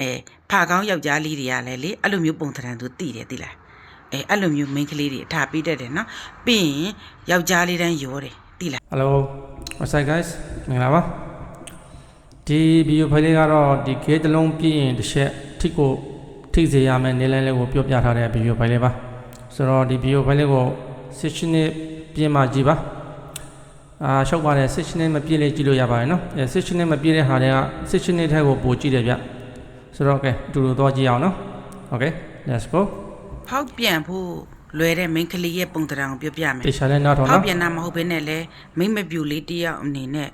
အဲဖာကောင်းယောက်ျားလေးတွေကလည်းလေအဲ့လိုမျိုးပုံသဏ္ဍာန်သူသိတယ်သိလားအဲအဲ့လိုမျိုးမိန်းကလေးတွေအထားပေးတတ်တယ်နော်ပြီးရင်ယောက်ျားလေးတန်းရောတယ်သိလား Hello what's up guys မင်္ဂလာပါဒီဗီဒီယိုဖိုင်လေးကတော့ဒီ gate တစ်လုံးပြည့်ရင်တစ်ချက်ထိကိုထိစေရမယ်နေလန်းလေးကိုပြောပြထားတဲ့ဗီဒီယိုဖိုင်လေးပါဆိုတော့ဒီဗီဒီယိုဖိုင်လေးကို session နဲ့ပြင်မှကြည့်ပါအာရှောက်ပါတယ် session နဲ့မပြည့်လေကြည့်လို့ရပါတယ်နော်အဲ session နဲ့မပြည့်တဲ့ဟာတွေက session နဲ့ထက်ကိုပိုကြည့်တယ်ဗျ ဆိုတော့ okay အတူတူသွားကြည့်အောင်နော် okay let's go ဖောက်ပြန်ဖို့လွယ်တဲ့မိန်းကလေးရဲ့ပုံသဏ္ဍာန်ကိုပြောပြမယ်တေချာလဲနောက်ထောင်ဖောက်နော်ပြန်တာမဟုတ်ဘဲနဲ့လဲမိမ့်မပြူလေးတစ်ယောက်အနေနဲ့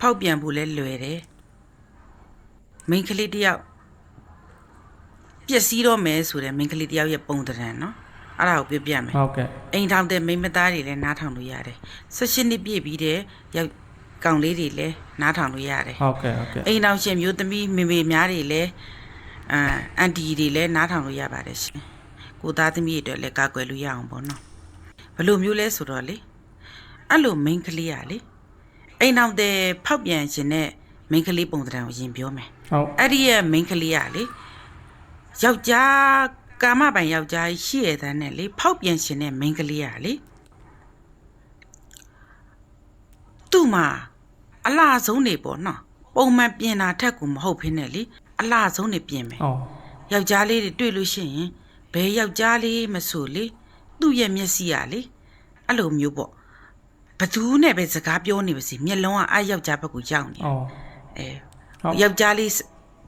ဖောက်ပြန်ဖို့လဲလွယ်တယ်မိန်းကလေးတစ်ယောက်ပျက်စီးတော့မယ်ဆိုတဲ့မိန်းကလေးတစ်ယောက်ရဲ့ပုံသဏ္ဍာန်နော်အဲ့ဒါကိုပြောပြမယ်ဟုတ်ကဲ့အိမ်ထောင်တဲ့မိန်းမသားတွေလည်းနားထောင်လို့ရတယ်ဆက်ရှင်နှစ်ပြည့်ပြီးတဲ့ရော က်ကောင်လေးတွေလည်းနားထောင်လို့ရတယ်ဟုတ်ကဲ့ဟုတ်ကဲ့အိမ်ထောင်ရှင်မျိုးသမီးမေမေများတွေလည်းအာအန်တီတွေလည်းနားထောင်လို့ရပါတယ်ရှင်ကိုသားသမီးတွေအတွက်လည်းကာကွယ်လို့ရအောင်ပေါ့နော်ဘယ်လိုမျိုးလဲဆိုတော့လေအဲ့လိုမိန်းကလေးရလေအိမ်ထောင်တဲ့ဖောက်ပြန်ရှင်တဲ့မိန်းကလေးပုံသဏ္ဍာန်ကိုရင်ပြောမယ်ဟုတ်အဲ့ဒီရဲ့မိန်းကလေးရလေယောက်ျားကာမပိုင်ယောက်ျားရှိရတဲ့နဲ့လေဖောက်ပြန်ရှင်တဲ့မိန်းကလေးရလေ သူ့မှာအလားဆုံးနေပေါ့နော်ပုံမှန်ပြင်တာထက်ကူမဟုတ်ဖ ೇನೆ လေအလားဆုံးနေပြင်မယ်ဟုတ်ယောက်ျားလေးတွေတွေ့လို့ရှိရင်ဘယ်ယောက်ျားလေးမဆိုလေသူ့ရဲ့မျက်စိရလေအဲ့လိုမျိုးပေါ့ဘသူနဲ့ပဲစကားပြောနေပါစေမျက်လုံးကအဲ့ယောက်ျားဘက်ကိုရောက်နေဟုတ်အဲဟုတ်ယောက်ျားလေးစ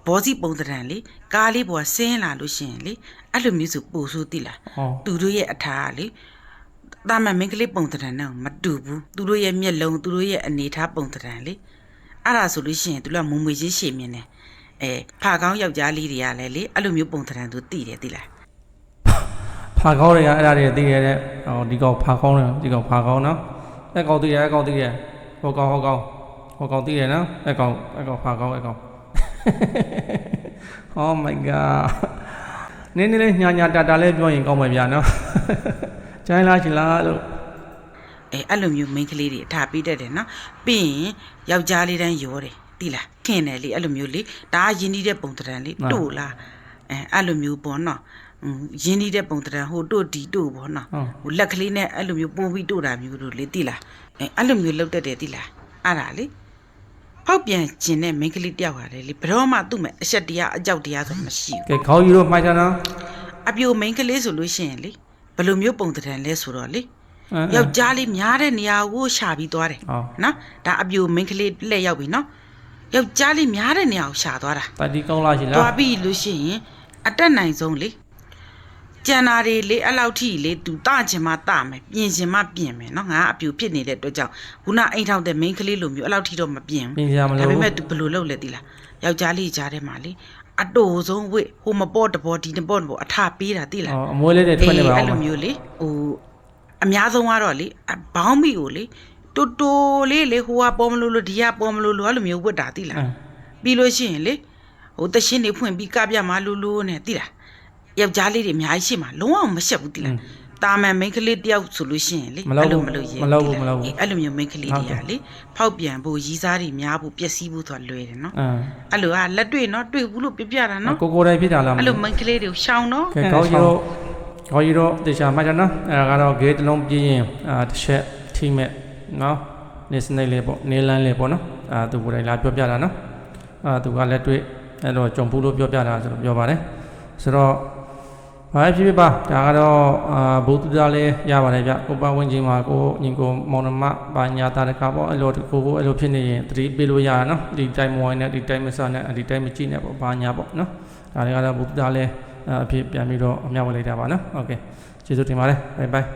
ဘောစီပုံသဏ္ဍာန်လေကားလေးပေါ်ဆင်းလာလို့ရှိရင်လေအဲ့လိုမျိုးဆိုပို့ဆိုသိလားဟုတ်သူတို့ရဲ့အထားကလေ တာမန်မင်းကလေးပုံသဏ္ဍာန်နဲ့မတူဘူးသူတို့ရဲ့မျက်လုံးသူတို့ရဲ့အနေထားပုံသဏ္ဍာန်လေအဲ့ဒါဆိုလို့ရှိရင်သူတို့ကမုံမွေချင်းရှည်မြင်တယ်အဲဖာကောင်းယောက်ျားလေးတွေကလည်းလေအဲ့လိုမျိုးပုံသဏ္ဍာန်သူသိတယ်သိလားဖာကောင်းတွေကအဲ့ဒါတွေသိရတဲ့ဟောဒီကောင်ဖာကောင်းတယ်ဒီကောင်ဖာကောင်းနော်အဲ့ကောင်သိရအဲ့ကောင်သိရဟောကောင်ဟောကောင်ဟောကောင်သိရနော်အဲ့ကောင်အဲ့ကောင်ဖာကောင်းအဲ့ကောင် Oh my god နင်းနေလေးညာညာတာတာလေးပြောရင်ကောင်းမှာဗျာနော် ကျိုင်းလားချင်လားလို့အဲအဲ့လိုမျိုးမိန်းကလေးတွေအထားပေးတတ်တယ်နော်ပြီးရင်ယောက်ျားလေးတန်းရောတယ်သိလားခင်တယ်လေအဲ့လိုမျိုးလေဒါကယဉ်နေတဲ့ပုံသဏ္ဍာန်လေတို့လားအဲအဲ့လိုမျိုးပေါ့နော်ဟွန်းယဉ်နေတဲ့ပုံသဏ္ဍာန်ဟိုတို့ဒီတို့ပေါ့နော်ဟုတ်ဟိုလက်ကလေးနဲ့အဲ့လိုမျိုးပုံပြီးတို့တာမျိုးတို့လေသိလားအဲအဲ့လိုမျိုးလောက်တတ်တယ်သိလားအဲ့ဒါလေဖောက်ပြန်ခြင်းနဲ့မိန်းကလေးတယောက်ဟာလေလေဘယ်တော့မှသူ့မဲ့အဆက်တရားအကြောက်တရားဆိုမရှိဘူးကဲခေါင်းယူတော့မှားကြနော်အပြိုမိန်းကလေးဆိုလို့ရှိရင်လေ ဘယ်လိုမျိုးပုံသဏ္ဍာန်လဲဆိုတော့လေအင်းယောက်ျားလေးများတဲ့နေရာကိုရှာပြီးသွားတယ်ဟောနော်ဒါအပြိုမိန်းကလေးလှည့်ရောက်ပြီနော်ယောက်ျားလေးများတဲ့နေရာကိုရှာသွားတာပါတီကောင်းလားချင်လားသွားပြီးလို့ရှိရင်အတက်နိုင်ဆုံးလေကျန်တာတွေလေအဲ့လောက်ထိလေသူတချင်မှတမယ်ပြင်ချင်မှပြင်မယ်နော်ငါအပြိုဖြစ်နေတဲ့အတွက်ကြောင့်ခုနအိမ်ထောင်တဲ့မိန်းကလေးလိုမျိုးအဲ့လောက်ထိတော့မပြင်ပြင်ဘူးစရာမလိုဒါပေဘူးမဲ့သူဘယ်လိုလုပ်လဲသိလားယောက်ျားလေးကြားထဲမှာလေ အတူဆုံးဝိဟိုမပေါ်တပေါ်ဒီတပေါ်တပေါ်အထပေးတာသိလားဟောအမွေးလေးတွေထွက်နေပါအဲ့အောင်လိုမျိုးလေဟိုအများဆုံးကတော့လေအဘောင်းမီကိုလေတူတူလေးလေဟိုကပေါ်မလို့လို့ဒီကပေါ်မလို့လို့အဲ့လိုမျိုးဝတ်တာသိလားအင်းပြီးလို့ရှိရင်လေဟိုတရှင်းနေဖွင့်ပြီးကပြမှာလူလူနဲ့သိလားယောက်ျားလေးတွေအများကြီးရှိမှာလုံးဝမရှက်ဘူးသိလား တာမန်မိန်းကလေးတယောက်ဆိုလို့ရှိရင်လေမလုပ်ဘူးအဲ့လိုရဲမလုပ်ဘူးမလုပ်ဘူးအေးအဲ့လိုမျိုးမိန်းကလေးတွေကလေဖောက်ပြန်ဖို့ရီးစားတွေများဖို့ပျက်စီးဖို့ဆိုတာလွယ်တယ်နော်အင်းအဲ့လိုကလက်တွေ့နော်တွေ့ဘူးလို့ပြပြတာနော်ကိုကိုယ်တိုင်ဖြစ်တာလားမအဲ့သိလိုဘူးမိန်းကလေးတွေကိုရှောင်နော်ကဲခေါင်းယူတော့ခေါင်းယူတော့တေချာမှားကြနော်အဲ့ဒါကတော့ gate တစ်လုံးပြင်းရင်အာတစ်ချက်ထိမဲ့နော်နေစနေလေးပေါ့နေလန်းလေးပေါ့နော်အာသူကိုယ်တိုင်လာပြောပြတာနော်အာသူကလက်တွေ့အဲ့တော့ကြုံဘူးလို့ပြောပြတာဆိုတော့ပြောပါတယ်ဆိုတော့ ဘာဖြစ်ဖြစ်ပါဒါကတော့အာဘုဒ္ဓသားလေးရပါတယ်ဗျကိုပဝင်းချင်းမှာကိုညီကိုမောင်နှမပါညာတာတကပေါ့အဲ့လိုကိုကိုအဲ့လိုဖြစ်နေရင်တတိပေးလို့ရတာနော်ဒီတိုင်းမဝိုင်းနဲ့ဒီတိုင်းမစနဲ့ဒီတိုင်းမကြည့်နဲ့ပေါ့ဘာညာပေါ့နော်ဒါတွေကတော့ဘုဒ္ဓသားလေးအဖြစ်ပြန်ပြီးတော့အမြောက်ဝင်လိုက်တာပါနော်โอเคကျေးဇူးတင်ပါတယ်ဘိုင်ဘိုင်